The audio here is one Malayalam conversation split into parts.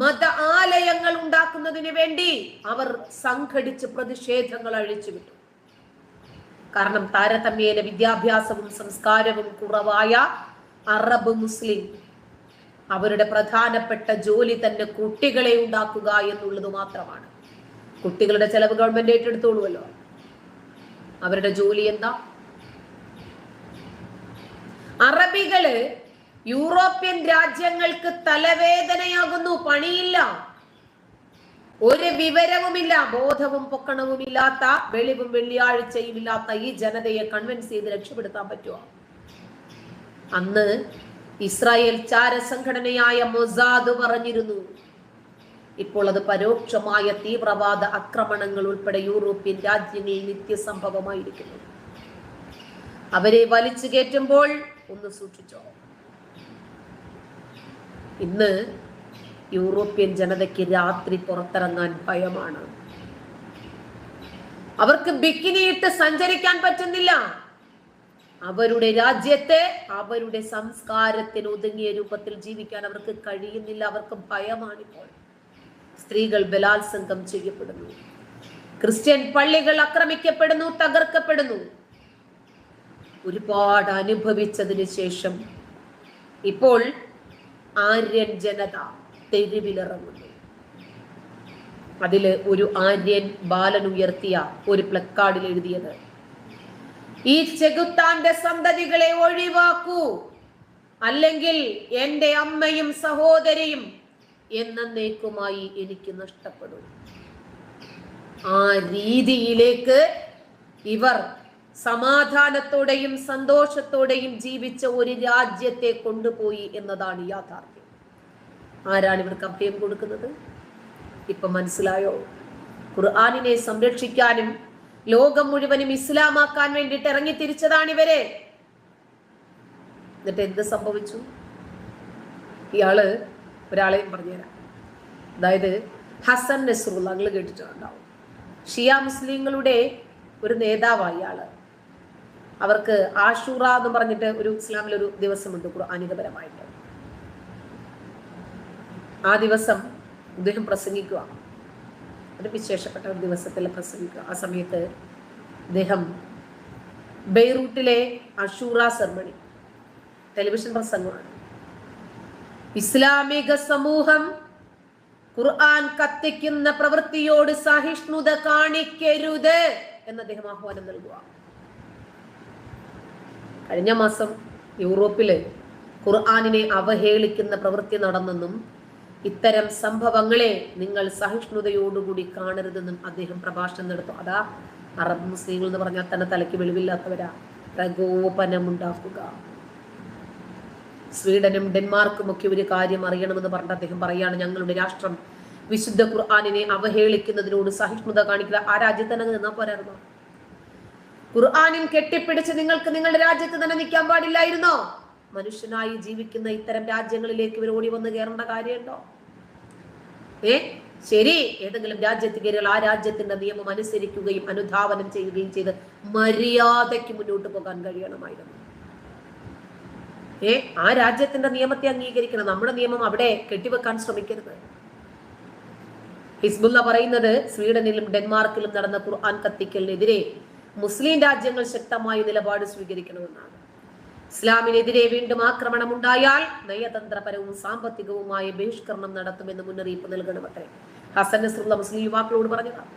മത ആലയങ്ങൾ ഉണ്ടാക്കുന്നതിന് വേണ്ടി അവർ സംഘടിച്ച് പ്രതിഷേധങ്ങൾ അഴിച്ചുവിട്ടു. കാരണം താരതമ്യേന വിദ്യാഭ്യാസവും സംസ്കാരവും കുറവായ അറബ് മുസ്ലിം അവരുടെ പ്രധാനപ്പെട്ട ജോലി തന്നെ കുട്ടികളെ ഉണ്ടാക്കുക എന്നുള്ളത് മാത്രമാണ്. കുട്ടികളുടെ ചെലവ് ഗവൺമെന്റ് ഏറ്റെടുത്തോളുമല്ലോ അവരുടെ ജോലി എന്താ? അറബികൾ യൂറോപ്യൻ രാജ്യങ്ങൾക്ക് തലവേദനയാകുന്നു പണിയില്ല. ഒരു വിവരവുമില്ല ബോധവും പൊക്കണവും ഇല്ലാത്ത വെളിവും വെള്ളിയാഴ്ചയും ഇല്ലാത്ത ഈ ജനതയെ കൺവിൻസ് ചെയ്ത് രക്ഷപ്പെടുത്താൻ പറ്റുമോ അന്ന് ഇസ്രായേൽ ചാരസംഘടനയായ മൊസാദ് പറഞ്ഞിരുന്നു ഇപ്പോൾ അത് പരോക്ഷമായ തീവ്രവാദ ആക്രമണങ്ങൾ ഉൾപ്പെടെ യൂറോപ്യൻ രാജ്യങ്ങളിൽ നിത്യസംഭവമായിരിക്കുന്നു. അവരെ വലിച്ചു കയറ്റുമ്പോൾ ഒന്ന് സൂക്ഷിച്ചോ? ഇന്ന് യൂറോപ്യൻ ജനതയ്ക്ക് രാത്രി പുറത്തിറങ്ങാൻ ഭയമാണ്. അവർക്ക് ബിക്കിനിയിട്ട് സഞ്ചരിക്കാൻ പറ്റുന്നില്ല. അവരുടെ രാജ്യത്തെ അവരുടെ സംസ്കാരത്തിന് ഒതുങ്ങിയ രൂപത്തിൽ ജീവിക്കാൻ അവർക്ക് കഴിയുന്നില്ല. അവർക്ക് ഭയമാണിപ്പോൾ. സ്ത്രീകൾ ബലാത്സംഗം ചെയ്യപ്പെടുന്നു. ക്രിസ്ത്യൻ പള്ളികൾ ആക്രമിക്കപ്പെടുന്നു തകർക്കപ്പെടുന്നു. ഒരുപാട് അനുഭവിച്ചതിന് ശേഷം ഇപ്പോൾ ആര്യൻ ജനത തെരുവിലിറങ്ങുന്നു. അതിൽ ഒരു ആര്യൻ ബാലൻ ഉയർത്തിയ ഒരു പ്ലക്കാർഡിൽ എഴുതിയത് ഈ ചെകുത്താന്റെ സന്തതികളെ ഒഴിവാക്കൂ. അല്ലെങ്കിൽ എന്റെ അമ്മയും സഹോദരിയും എന്നേക്കുമായി എനിക്ക് നഷ്ടപ്പെടും. ആ രീതിയിലേക്ക് ഇവർ സമാധാനത്തോടെയും സന്തോഷത്തോടെയും ജീവിച്ച ഒരു രാജ്യത്തെ കൊണ്ടുപോയി എന്നതാണ് യാഥാർത്ഥ്യം. ആരാണ് ഇവർക്ക് അഭയം കൊടുക്കുന്നത്? ഇപ്പൊ മനസ്സിലായോ? ഖുർആാനിനെ സംരക്ഷിക്കാനും ലോകം മുഴുവനും ഇസ്ലാമാക്കാൻ വേണ്ടിയിട്ട് ഇറങ്ങി തിരിച്ചതാണ് ഇവരെ. എന്നിട്ട് എന്ത് സംഭവിച്ചു? ഇയാൾ ഒരാളെയും പറഞ്ഞുതരാം. അതായത് ഹസൻ നസ്രുള്ള കേട്ടിട്ടുണ്ടാവും. ഷിയ മുസ്ലിങ്ങളുടെ ഒരു നേതാവാണ് ഇയാൾ. അവർക്ക് ആഷൂറ എന്ന് പറഞ്ഞിട്ട് ഒരു ഇസ്ലാമിലൊരു ദിവസമുണ്ട് ഖുർആാനികപരമായിട്ട്. ആ ദിവസം അദ്ദേഹം പ്രസംഗിക്കുക. ഒരു വിശേഷപ്പെട്ട ഒരു ദിവസത്തിൽ പ്രസംഗിക്കുക. ആ സമയത്ത് അദ്ദേഹം ബെയ്റൂട്ടിലെ അഷൂറ സെർമണി ടെലിവിഷൻ പ്രസംഗമാണ്. ഇസ്ലാമിക സമൂഹം ഖുർആൻ കത്തിക്കുന്ന പ്രവൃത്തിയോട് സഹിഷ്ണുത കാണിക്കരുത് എന്ന് അദ്ദേഹം ആഹ്വാനം നൽകുക. കഴിഞ്ഞ മാസം യൂറോപ്പിൽ ഖുർആാനിനെ അവഹേളിക്കുന്ന പ്രവൃത്തി നടന്നെന്നും ഇത്തരം സംഭവങ്ങളെ നിങ്ങൾ സഹിഷ്ണുതയോടുകൂടി കാണരുതെന്നും അദ്ദേഹം പ്രഭാഷണം നടത്തും. അതാ അറബ് മുസ്ലിങ്ങൾ എന്ന് പറഞ്ഞാൽ തന്നെ തലയ്ക്ക് വെളിവില്ലാത്തവരാ. പ്രകോപനമുണ്ടാക്കുക. സ്വീഡനും ഡെൻമാർക്കും ഒക്കെ ഒരു കാര്യം അറിയണമെന്ന് പറഞ്ഞിട്ട് അദ്ദേഹം പറയാണ് ഞങ്ങളുടെ രാഷ്ട്രം വിശുദ്ധ ഖുർആാനിനെ അവഹേളിക്കുന്നതിനോട് സഹിഷ്ണുത കാണിക്കുക. ആ രാജ്യത്തന്നെ നിന്നാൽ നിന്നാ പോരായിരുന്നോ? ഖുർആാനും കെട്ടിപ്പിടിച്ച് നിങ്ങൾക്ക് നിങ്ങളുടെ രാജ്യത്ത് തന്നെ നിൽക്കാൻ പാടില്ലായിരുന്നോ? മനുഷ്യനായി ജീവിക്കുന്ന ഇത്തരം രാജ്യങ്ങളിലേക്ക് ഇവർ ഓടി വന്ന് കയറേണ്ട കാര്യമുണ്ടോ? ഏ? ശരി ഏതെങ്കിലും രാജ്യത്ത് കയറിയാൽ ആ രാജ്യത്തിന്റെ നിയമം അനുസരിക്കുകയും അനുധാവനം ചെയ്യുകയും ചെയ്ത് മര്യാദയ്ക്ക് മുന്നോട്ട് പോകാൻ കഴിയണമായിരുന്നു. ഏ? ആ രാജ്യത്തിന്റെ നിയമത്തെ അംഗീകരിക്കണം. നമ്മുടെ നിയമം അവിടെ കെട്ടിവെക്കാൻ ശ്രമിക്കരുത്. ഹിസ്ബുല്ല പറയുന്നത് സ്വീഡനിലും ഡെൻമാർക്കിലും നടന്ന ഖുർആൻ കത്തിക്കലിനെതിരെ മുസ്ലിം രാജ്യങ്ങൾ ശക്തമായ നിലപാട് സ്വീകരിക്കണമെന്നാണ്. ഇസ്ലാമിനെതിരെ വീണ്ടും ആക്രമണം ഉണ്ടായാൽ നയതന്ത്രപരവും സാമ്പത്തികവുമായ ബഹിഷ്കരണം നടത്തുമെന്ന് മുന്നറിയിപ്പ് നൽകണമത്രേ. ഹസൻ നസ്രുള്ള മുസ്ലിം യുവാക്കളോട് പറഞ്ഞതാണ്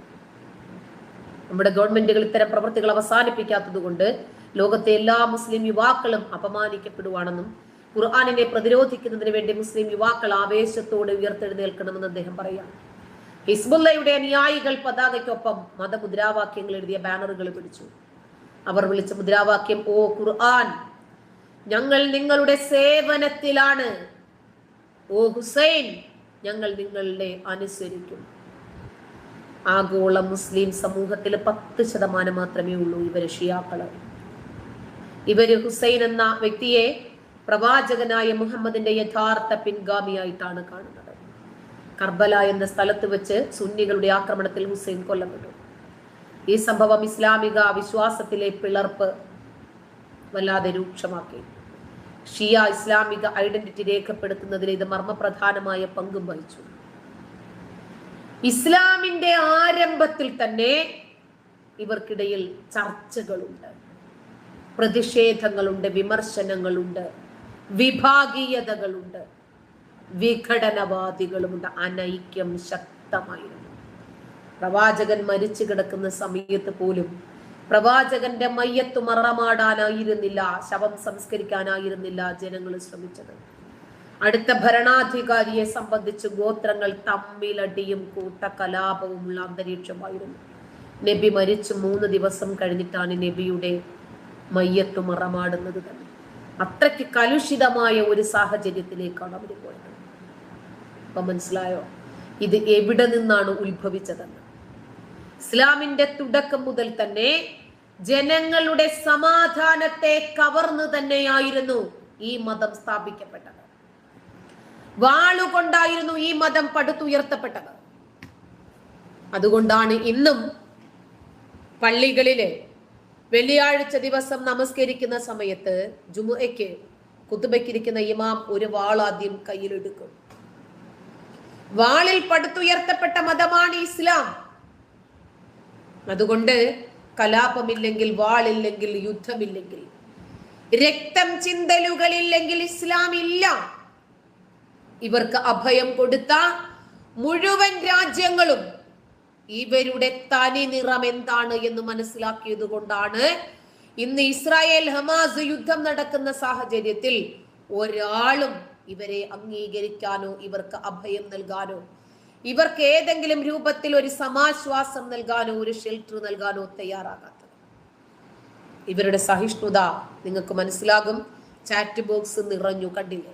നമ്മുടെ ഗവൺമെന്റുകൾ ഇത്തരം പ്രവൃത്തികൾ അവസാനിപ്പിക്കാത്തത് കൊണ്ട് ലോകത്തെ എല്ലാ മുസ്ലിം യുവാക്കളും അപമാനിക്കപ്പെടുവാണെന്നും ഖുർആാനിനെ പ്രതിരോധിക്കുന്നതിന് വേണ്ടി മുസ്ലിം യുവാക്കൾ ആവേശത്തോടെ ഉയർത്തെഴുന്നേൽക്കണമെന്ന് അദ്ദേഹം പറയാം ഹിസ്ബുല്ലയുടെ അനുയായികൾ പതാകയ്ക്കൊപ്പം മതമുദ്രാവാക്യങ്ങൾ എഴുതിയ ബാനറുകൾ പിടിച്ചു. അവർ വിളിച്ച മുദ്രാവാക്യം ഓ ഖുർആൻ ഞങ്ങൾ നിങ്ങളുടെ സേവനത്തിലാണ്. ഓ ഹുസൈൻ ഞങ്ങൾ നിങ്ങളുടെ അനുസരിക്കും. ആഗോള മുസ്ലിം സമൂഹത്തിൽ പത്ത് ശതമാനം മാത്രമേ ഉള്ളൂ ഇവർ ഷിയാക്കൾ ഇവർ ഹുസൈൻ എന്ന വ്യക്തിയെ പ്രവാചകനായ മുഹമ്മദിന്റെ യഥാർത്ഥ പിൻഗാമിയായിട്ടാണ് കാണുന്നത്. കർബല എന്ന സ്ഥലത്ത് വെച്ച് സുന്നികളുടെ ആക്രമണത്തിൽ ഹുസൈൻ കൊല്ലപ്പെട്ടു. ഈ സംഭവം ഇസ്ലാമിക വിശ്വാസത്തിലെ പിളർപ്പ് വല്ലാതെ രൂക്ഷമാക്കി. ഷിയ ഇസ്ലാമിക ഐഡന്റിറ്റി രേഖപ്പെടുത്തുന്നതിൽ ഇത് മർമ്മപ്രധാനമായ പങ്കും വഹിച്ചു. ഇസ്ലാമിന്റെ ആരംഭത്തിൽ തന്നെ ഇവർക്കിടയിൽ ചർച്ചകളുണ്ട് പ്രതിഷേധങ്ങളുണ്ട് വിമർശനങ്ങളുണ്ട് വിഭാഗീയതകളുണ്ട്. വിഘടനവാദികളുമുണ്ട്. അനൈക്യം ശക്തമായിരുന്നു. പ്രവാചകൻ മരിച്ചു കിടക്കുന്ന സമയത്ത് പോലും പ്രവാചകന്റെ മയ്യത്ത് മറമാടാനായിരുന്നില്ല ശവം സംസ്കരിക്കാനായിരുന്നില്ല ജനങ്ങൾ ശ്രമിച്ചത്. അടുത്ത ഭരണാധികാരിയെ സംബന്ധിച്ച് ഗോത്രങ്ങൾ തമ്മിലടിയും കൂട്ട കലാപവുമുള്ള അന്തരീക്ഷമായിരുന്നു. നബി മരിച്ചു മൂന്ന് ദിവസം കഴിഞ്ഞിട്ടാണ് നബിയുടെ മയ്യത്ത് മറമാടുന്നത് തന്നെ. അത്രയ്ക്ക് കലുഷിതമായ ഒരു സാഹചര്യത്തിലേക്കാണ് അവർ പോയത്. അപ്പൊ മനസ്സിലായോ? ഇത് എവിടെ നിന്നാണ് ഉത്ഭവിച്ചതെന്ന്? ഇസ്ലാമിന്റെ തുടക്കം മുതൽ തന്നെ ജനങ്ങളുടെ സമാധാനത്തെ കവർന്നു തന്നെയായിരുന്നു ഈ മതം സ്ഥാപിക്കപ്പെട്ടത്. വാളുകൊണ്ടായിരുന്നു ഈ മതം പടുത്തുയർത്തപ്പെട്ടത്. അതുകൊണ്ടാണ് ഇന്നും പള്ളികളിലെ വെള്ളിയാഴ്ച ദിവസം നമസ്കരിക്കുന്ന സമയത്ത് ജുമുഅയ്ക്ക് കുത്തുബയ്ക്കിരിക്കുന്ന ഇമാം ഒരു വാളാദ്യം കയ്യിലെടുക്കും. വാളിൽ പടുത്തുയർത്തപ്പെട്ട മതമാണ് ഇസ്ലാം. അതുകൊണ്ട് കലാപമില്ലെങ്കിൽ വാളില്ലെങ്കിൽ യുദ്ധമില്ലെങ്കിൽ രക്തം ചിന്തലുകളില്ലെങ്കിൽ ഇസ്ലാം ഇല്ല ഇവർക്ക് അഭയം കൊടുത്ത മുഴുവൻ രാജ്യങ്ങളും ഇവരുടെ തനി നിറം എന്താണ് എന്ന് മനസ്സിലാക്കിയത് കൊണ്ടാണ് ഇന്ന് ഇസ്രായേൽ ഹമാസ് യുദ്ധം നടക്കുന്ന സാഹചര്യത്തിൽ ഒരാളും ഇവരെ അംഗീകരിക്കാനോ ഇവർക്ക് അഭയം നൽകാനോ? ഇവർക്ക് ഏതെങ്കിലും രൂപത്തിൽ ഒരു സമാശ്വാസം നൽകാനോ ഒരു ഷെൽട്ടർ നൽകാനോ തയ്യാറാകാത്തത്? ഇവരുടെ സഹിഷ്ണുത നിങ്ങൾക്ക് മനസ്സിലാകും. ചാറ്റ് ബോക്സ് നിറഞ്ഞു കണ്ടില്ലേ?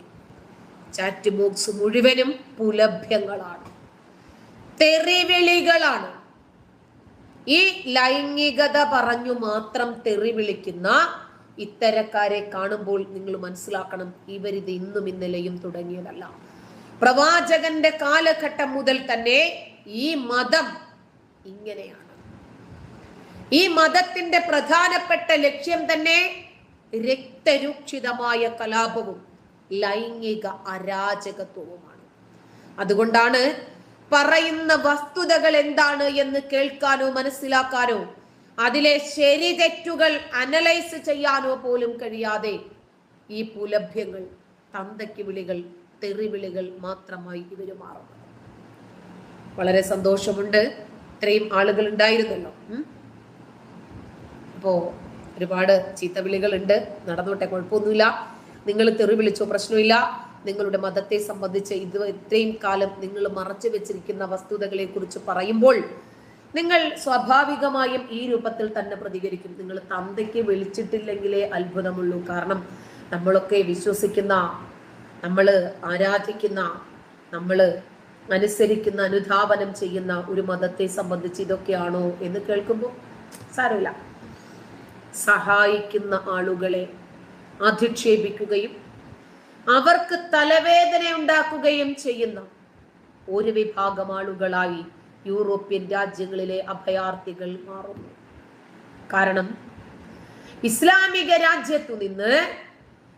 ചാറ്റ് ബോക്സ് മുഴുവനും പുലഭ്യങ്ങളാണ്. തെറിവിളികളാണ്. ഈ ലൈംഗികത പറഞ്ഞു മാത്രം തെറി വിളിക്കുന്ന ഇത്തരക്കാരെ കാണുമ്പോൾ നിങ്ങൾ മനസ്സിലാക്കണം ഇവരിത് ഇന്നും ഇന്നലെയും തുടങ്ങിയതല്ല. പ്രവാചകന്റെ കാലഘട്ടം മുതൽ തന്നെ ഈ മതം ഇങ്ങനെയാണ്. ഈ മതത്തിന്റെ പ്രധാനപ്പെട്ട ലക്ഷ്യം തന്നെ രക്തരൂക്ഷിതമായ കലാപവും ലൈംഗിക അരാജകത്വവുമാണ്. അതുകൊണ്ടാണ് പറയുന്ന വസ്തുതകൾ എന്താണ് എന്ന് കേൾക്കാനോ മനസ്സിലാക്കാനോ അതിലെ ശരി തെറ്റുകൾ അനലൈസ് ചെയ്യാനോ പോലും കഴിയാതെ ഈ പുലഭ്യങ്ങൾ തന്തയ്ക്ക് വിളികൾ തെറിവിളികൾ മാത്രമായി ഇവർ മാറുന്നത് വളരെ സന്തോഷമുണ്ട്. ഇത്രയും ആളുകൾ ഉണ്ടായിരുന്നല്ലോ. അപ്പോ ഒരുപാട് ചീത്തവിളികൾ ഉണ്ട് നടന്നോട്ടെ കുഴപ്പമൊന്നുമില്ല. നിങ്ങൾ തെറി വിളിച്ചോ പ്രശ്നമില്ല. നിങ്ങളുടെ മതത്തെ സംബന്ധിച്ച് ഇത് ഇത്രയും കാലം നിങ്ങൾ മറച്ചു വെച്ചിരിക്കുന്ന വസ്തുതകളെ കുറിച്ച് പറയുമ്പോൾ നിങ്ങൾ സ്വാഭാവികമായും ഈ രൂപത്തിൽ തന്നെ പ്രതികരിക്കും. നിങ്ങൾ തന്തയ്ക്ക് വിളിച്ചിട്ടില്ലെങ്കിലേ അത്ഭുതമുള്ളൂ. കാരണം നമ്മളൊക്കെ വിശ്വസിക്കുന്ന നമ്മൾ ആരാധിക്കുന്ന നമ്മൾ അനുസരിക്കുന്ന അനുധാപനം ചെയ്യുന്ന ഒരു മതത്തെ സംബന്ധിച്ച് ഇതൊക്കെയാണോ എന്ന് കേൾക്കുമ്പോൾ സാരമില്ല. സഹായിക്കുന്ന ആളുകളെ അധിക്ഷേപിക്കുകയും അവർക്ക് തലവേദന ഉണ്ടാക്കുകയും ചെയ്യുന്ന ഒരു വിഭാഗം ആളുകളായി യൂറോപ്യൻ രാജ്യങ്ങളിലെ അഭയാർത്ഥികൾ മാറുന്നു കാരണം ഇസ്ലാമിക രാജ്യത്തു നിന്ന്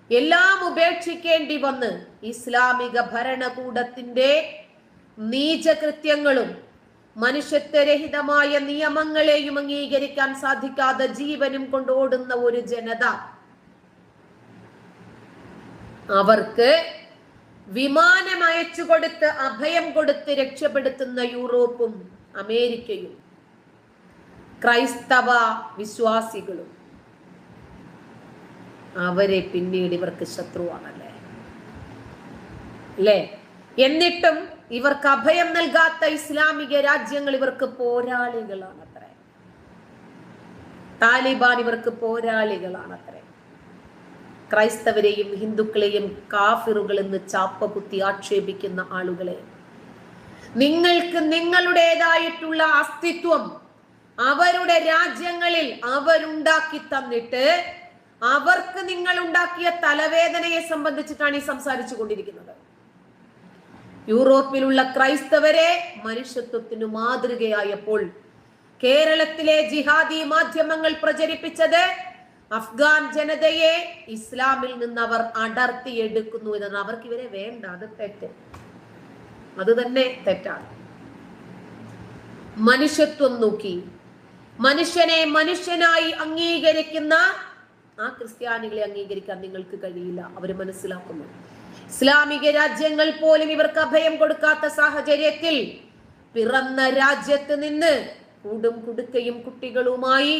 എല്ലാം ഉപേക്ഷിക്കേണ്ടി വന്ന് ഇസ്ലാമിക ഭരണകൂടത്തിന്റെ നീചകൃത്യങ്ങളും മനുഷ്യത്വരഹിതമായ നിയമങ്ങളെയും അംഗീകരിക്കാൻ സാധിക്കാതെ ജീവനും കൊണ്ടോടുന്ന ഒരു ജനത. അവർക്ക് വിമാനം അയച്ചു കൊടുത്ത് അഭയം കൊടുത്ത് രക്ഷപ്പെടുത്തുന്ന യൂറോപ്പും അമേരിക്കയും. ക്രൈസ്തവ വിശ്വാസികളും. അവരെ പിന്നീട് ഇവർക്ക് ശത്രുവാണല്ലേ? അല്ലേ എന്നിട്ടും ഇവർക്ക് അഭയം നൽകാത്ത ഇസ്ലാമിക രാജ്യങ്ങൾ ഇവർക്ക് പോരാളികളാണത്രേ. താലിബാൻ ഇവർക്ക് പോരാളികളാണ് ക്രൈസ്തവരെയും ഹിന്ദുക്കളെയും കാഫിറുകൾ എന്ന് ചാപ്പ കുത്തി ആക്ഷേപിക്കുന്ന ആളുകളെ. നിങ്ങൾക്ക് നിങ്ങളുടേതായിട്ടുള്ള അസ്തിത്വം അവരുടെ രാജ്യങ്ങളിൽ അവരുണ്ടാക്കി തന്നിട്ട് അവർക്ക് നിങ്ങൾ ഉണ്ടാക്കിയ തലവേദനയെ സംബന്ധിച്ചിട്ടാണ് ഈ സംസാരിച്ചു കൊണ്ടിരിക്കുന്നത്. യൂറോപ്പിലുള്ള ക്രൈസ്തവരെ മനുഷ്യത്വത്തിന് മാതൃകയായപ്പോൾ കേരളത്തിലെ ജിഹാദി മാധ്യമങ്ങൾ പ്രചരിപ്പിച്ചത് അഫ്ഗാൻ ജനതയെ ഇസ്ലാമിൽ നിന്ന് അവർ അടർത്തിയെടുക്കുന്നു എന്നാണ്. അവർക്ക് ഇവരെ വേണ്ട അത് തെറ്റ്. അത് തന്നെ തെറ്റാണ്. മനുഷ്യത്വം നോക്കി. മനുഷ്യനെ മനുഷ്യനായി അംഗീകരിക്കുന്ന ആ ക്രിസ്ത്യാനികളെ അംഗീകരിക്കാൻ നിങ്ങൾക്ക് കഴിയില്ല. അവർ മനസ്സിലാക്കുന്നു. ഇസ്ലാമിക രാജ്യങ്ങൾ പോലും ഇവർക്ക് അഭയം കൊടുക്കാത്ത സാഹചര്യത്തിൽ പിറന്ന രാജ്യത്ത് നിന്ന് കൂടും കുടുക്കയും കുട്ടികളുമായി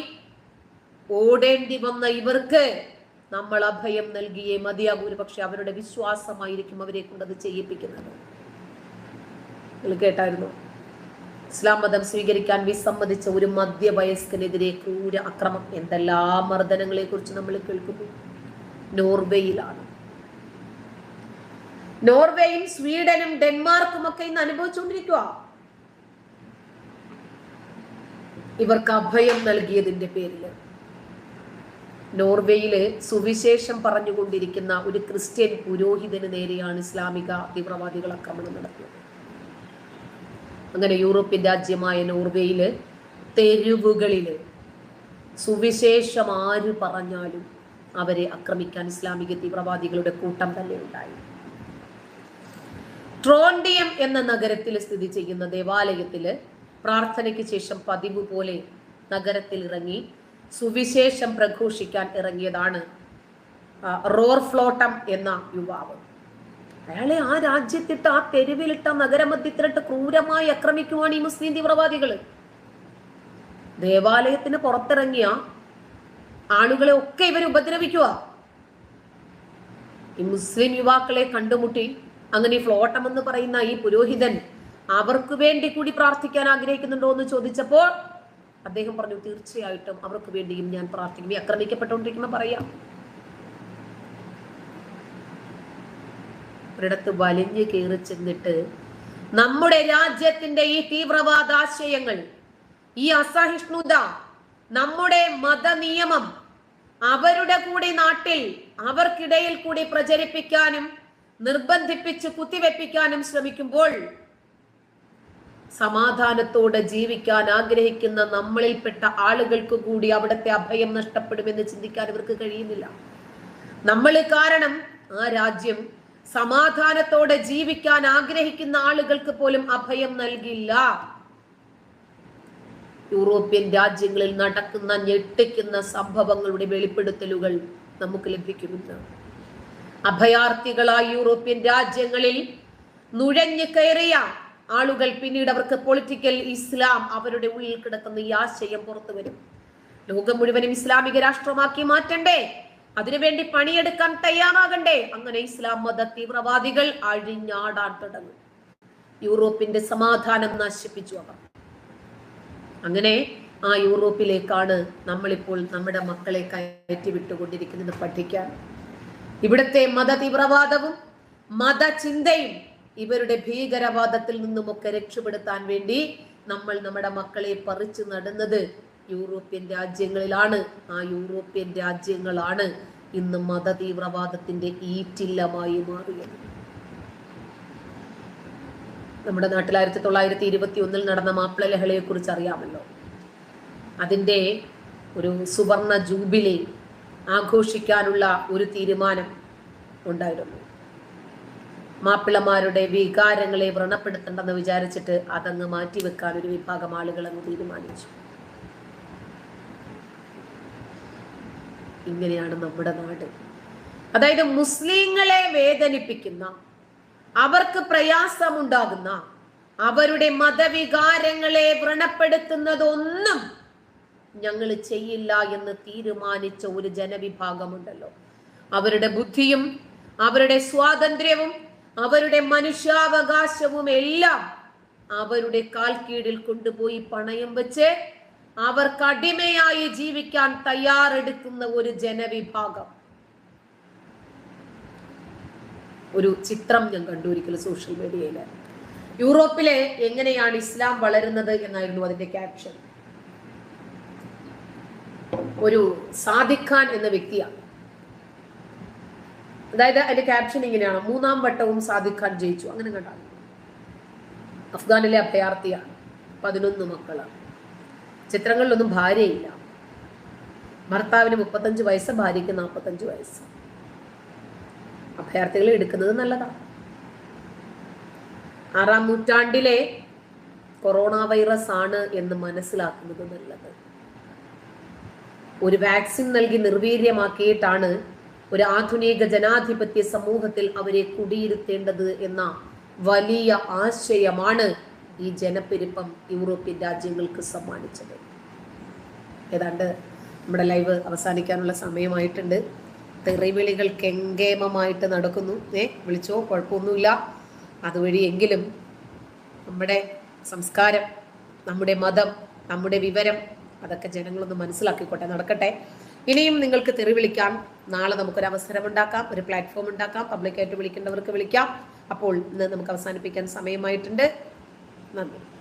ഓടേണ്ടി വന്ന ഇവർക്ക് നമ്മൾ അഭയം നൽകിയേ മതിയാകൂ. ഒരു പക്ഷെ അവരുടെ വിശ്വാസമായിരിക്കും അവരെ കൊണ്ടത് ചെയ്യിപ്പിക്കുന്നത്. കേട്ടായിരുന്നു? ഇസ്ലാം മതം സ്വീകരിക്കാൻ വിസമ്മതിച്ച ഒരു മധ്യവയസ്കനെതിരെ ക്രൂര അക്രമം. എന്തെല്ലാം മർദ്ദനങ്ങളെ കുറിച്ച് നമ്മൾ കേൾക്കുന്നു? നോർവേയിലാണ്. നോർവേയും സ്വീഡനും ഡെൻമാർക്കും ഒക്കെ ഇന്ന് അനുഭവിച്ചുകൊണ്ടിരിക്കുക ഇവർക്ക് അഭയം നൽകിയതിന്റെ പേരിൽ നോർവേയിൽ സുവിശേഷം പറഞ്ഞുകൊണ്ടിരിക്കുന്ന ഒരു ക്രിസ്ത്യൻ പുരോഹിതന് നേരെയാണ് ഇസ്ലാമിക തീവ്രവാദികൾ ആക്രമണം നടത്തിയത്. അങ്ങനെ യൂറോപ്യൻ രാജ്യമായ നോർവേയിൽ തെരുവുകളിൽ സുവിശേഷം ആര് പറഞ്ഞാലും അവരെ ആക്രമിക്കാൻ ഇസ്ലാമിക തീവ്രവാദികളുടെ കൂട്ടം തന്നെ ഉണ്ടായി. ട്രോണ്ടിയം എന്ന നഗരത്തിൽ സ്ഥിതി ചെയ്യുന്ന ദേവാലയത്തിൽ പ്രാർത്ഥനയ്ക്ക് ശേഷം പതിവ് പോലെ നഗരത്തിൽ ഇറങ്ങി സുവിശേഷം പ്രഘോഷിക്കാൻ ഇറങ്ങിയതാണ് റോർ ഫ്ലോട്ടം എന്ന യുവാവ്. അയാളെ ആ രാജ്യത്തിട്ട് ആ തെരുവിലിട്ട നഗരമധ്യത്തിലിട്ട് ക്രൂരമായി ആക്രമിക്കുവാണ് ഈ മുസ്ലിം തീവ്രവാദികൾ. ദേവാലയത്തിന് പുറത്തിറങ്ങിയ ആളുകളെ ഒക്കെ ഇവർ ഉപദ്രവിക്കുക ഈ മുസ്ലിം യുവാക്കളെ കണ്ടുമുട്ടി അങ്ങനെ ഫ്ലോട്ടം എന്ന് പറയുന്ന ഈ പുരോഹിതൻ അവർക്ക് വേണ്ടി കൂടി പ്രാർത്ഥിക്കാൻ ആഗ്രഹിക്കുന്നുണ്ടോ എന്ന് ചോദിച്ചപ്പോൾ അദ്ദേഹം പറഞ്ഞു തീർച്ചയായിട്ടും അവർക്ക് വേണ്ടിയും ഞാൻ പ്രാർത്ഥിക്കും. ഈ ആക്രമിക്കപ്പെട്ടുകൊണ്ടിരിക്കുമ്പോൾ പറയാം. ഒരിടത്ത് വലിഞ്ഞു കയറി ചെന്നിട്ട് നമ്മുടെ രാജ്യത്തിന്റെ ഈ തീവ്രവാദാശയങ്ങൾ ഈ അസഹിഷ്ണുത നമ്മുടെ മതനിയമം അവരുടെ കൂടി നാട്ടിൽ അവർക്കിടയിൽ കൂടി പ്രചരിപ്പിക്കാനും നിർബന്ധിപ്പിച്ച് കുത്തിവെപ്പിക്കാനും ശ്രമിക്കുമ്പോൾ സമാധാനത്തോടെ ജീവിക്കാൻ ആഗ്രഹിക്കുന്ന നമ്മളിൽപ്പെട്ട ആളുകൾക്ക് കൂടി അവിടുത്തെ അഭയം നഷ്ടപ്പെടുമെന്ന് ചിന്തിക്കാൻ ഇവർക്ക് കഴിയുന്നില്ല. നമ്മൾ കാരണം ആ രാജ്യം സമാധാനത്തോടെ ജീവിക്കാൻ ആഗ്രഹിക്കുന്ന ആളുകൾക്ക് പോലും അഭയം നൽകില്ല. യൂറോപ്യൻ രാജ്യങ്ങളിൽ നടക്കുന്ന ഞെട്ടിക്കുന്ന സംഭവങ്ങളുടെ വെളിപ്പെടുത്തലുകൾ നമുക്ക് ലഭിക്കുമെന്ന് അഭയാർത്ഥികളായ യൂറോപ്യൻ രാജ്യങ്ങളിൽ നുഴഞ്ഞു കയറിയ ആളുകൾ പിന്നീട് അവർക്ക് പൊളിറ്റിക്കൽ ഇസ്ലാം അവരുടെ ഉള്ളിൽ കിടക്കുന്ന ഈ ആശയം പുറത്തു വരും. ലോകം മുഴുവനും ഇസ്ലാമിക രാഷ്ട്രമാക്കി മാറ്റണ്ടേ? അതിനുവേണ്ടി പണിയെടുക്കാൻ തയ്യാറാകണ്ടേ? അങ്ങനെ ഇസ്ലാം മത തീവ്രവാദികൾ അഴിഞ്ഞാടാൻ തുടങ്ങും. യൂറോപ്പിന്റെ സമാധാനം നശിപ്പിച്ചു അവർ. അങ്ങനെ ആ യൂറോപ്പിലേക്കാണ് നമ്മളിപ്പോൾ നമ്മുടെ മക്കളെ കയറ്റി വിട്ടുകൊണ്ടിരിക്കുന്നത് പഠിക്കാൻ. ഇവിടുത്തെ മത തീവ്രവാദവും മതചിന്തയും ഇവരുടെ ഭീകരവാദത്തിൽ നിന്നുമൊക്കെ രക്ഷപ്പെടുത്താൻ വേണ്ടി നമ്മൾ നമ്മുടെ മക്കളെ പറിച്ചു നടുന്നത് യൂറോപ്യൻ രാജ്യങ്ങളിലാണ്. ആ യൂറോപ്യൻ രാജ്യങ്ങളാണ് ഇന്ന് മത തീവ്രവാദത്തിന്റെ ഈറ്റില്ലമായി മാറിയത്. നമ്മുടെ നാട്ടിൽ ആയിരത്തി തൊള്ളായിരത്തി ഇരുപത്തി ഒന്നിൽ നടന്ന മാപ്പിള ലഹളയെ കുറിച്ച് അറിയാമല്ലോ. അതിന്റെ ഒരു സുവർണ ജൂബിലി ആഘോഷിക്കാനുള്ള ഒരു തീരുമാനം ഉണ്ടായിരുന്നു. മാപ്പിളമാരുടെ വികാരങ്ങളെ വ്രണപ്പെടുത്തണ്ടെന്ന് വിചാരിച്ചിട്ട് അതങ്ങ് മാറ്റിവെക്കാൻ ഒരു വിഭാഗം ആളുകൾ അങ്ങ് തീരുമാനിച്ചു. ഇങ്ങനെയാണ് നമ്മുടെ നാട്. അതായത് മുസ്ലിങ്ങളെ വേദനിപ്പിക്കുന്ന അവർക്ക് പ്രയാസമുണ്ടാകുന്ന അവരുടെ മതവികാരങ്ങളെ വ്രണപ്പെടുത്തുന്നതൊന്നും ഞങ്ങൾ ചെയ്യില്ല എന്ന് തീരുമാനിച്ച ഒരു ജനവിഭാഗമുണ്ടല്ലോ. അവരുടെ ബുദ്ധിയും അവരുടെ സ്വാതന്ത്ര്യവും അവരുടെ മനുഷ്യാവകാശവും എല്ലാം അവരുടെ കാൽ കീഴിൽ കൊണ്ടുപോയി പണയം വെച്ച് അവർക്ക് അടിമയായി ജീവിക്കാൻ തയ്യാറെടുക്കുന്ന ഒരു ജനവിഭാഗം. ഒരു ചിത്രം ഞാൻ കണ്ടു ഒരിക്കലും സോഷ്യൽ മീഡിയയിൽ യൂറോപ്പിലെ എങ്ങനെയാണ് ഇസ്ലാം വളരുന്നത് എന്നായിരുന്നു അതിന്റെ ക്യാപ്ഷൻ ഒരു സാദിഖാൻ എന്ന വ്യക്തിയാണ്. അതായത് അതിന്റെ ക്യാപ്ഷൻ ഇങ്ങനെയാണ് മൂന്നാം വട്ടവും സാദിഖ് ഖാൻ ജയിച്ചു. അങ്ങനെ കണ്ടാൽ അഫ്ഗാനിലെ അഭയാർത്ഥിയാണ് പതിനൊന്ന് മക്കളാണ്. ചിത്രങ്ങളിലൊന്നും ഭാര്യയില്ല. ഭർത്താവിന് മുപ്പത്തഞ്ച് വയസ്സ് ഭാര്യയ്ക്ക് നാൽപ്പത്തഞ്ച് വയസ്സ്. അഭയാർത്ഥികളെ എടുക്കുന്നത് നല്ലതാണ് ആറാം നൂറ്റാണ്ടിലെ കൊറോണ വൈറസ് ആണ് എന്ന് മനസ്സിലാക്കുന്നത് നല്ലത്. ഒരു വാക്സിൻ നൽകി നിർവീര്യമാക്കിയിട്ടാണ് ഒരു ആധുനിക ജനാധിപത്യ സമൂഹത്തിൽ അവരെ കുടിയിരുത്തേണ്ടത് എന്ന വലിയ ആശയമാണ് ഈ ജനപ്പെരുപ്പം യൂറോപ്യൻ രാജ്യങ്ങൾക്ക് സമ്മാനിച്ചത്. ഏതാണ്ട് നമ്മുടെ ലൈവ് അവസാനിക്കാനുള്ള സമയമായിട്ടുണ്ട്. തെറിവിളികൾ കെങ്കേമമായിട്ട് നടക്കുന്നു. ഏ വിളിച്ചോ? കുഴപ്പമൊന്നുമില്ല. അതുവഴി എങ്കിലും നമ്മുടെ സംസ്കാരം നമ്മുടെ മതം നമ്മുടെ വിവരം അതൊക്കെ ജനങ്ങളൊന്ന് മനസ്സിലാക്കിക്കോട്ടെ. നടക്കട്ടെ. ഇനിയും നിങ്ങൾക്ക് തെറി വിളിക്കാം നാളെ നമുക്കൊരു അവസരം ഉണ്ടാക്കാം ഒരു പ്ലാറ്റ്ഫോം ഉണ്ടാക്കാം പബ്ലിക്കായിട്ട് വിളിക്കേണ്ടവർക്ക് വിളിക്കാം. അപ്പോൾ ഇന്ന് നമുക്ക് അവസാനിപ്പിക്കാൻ സമയമായിട്ടുണ്ട്. നന്ദി.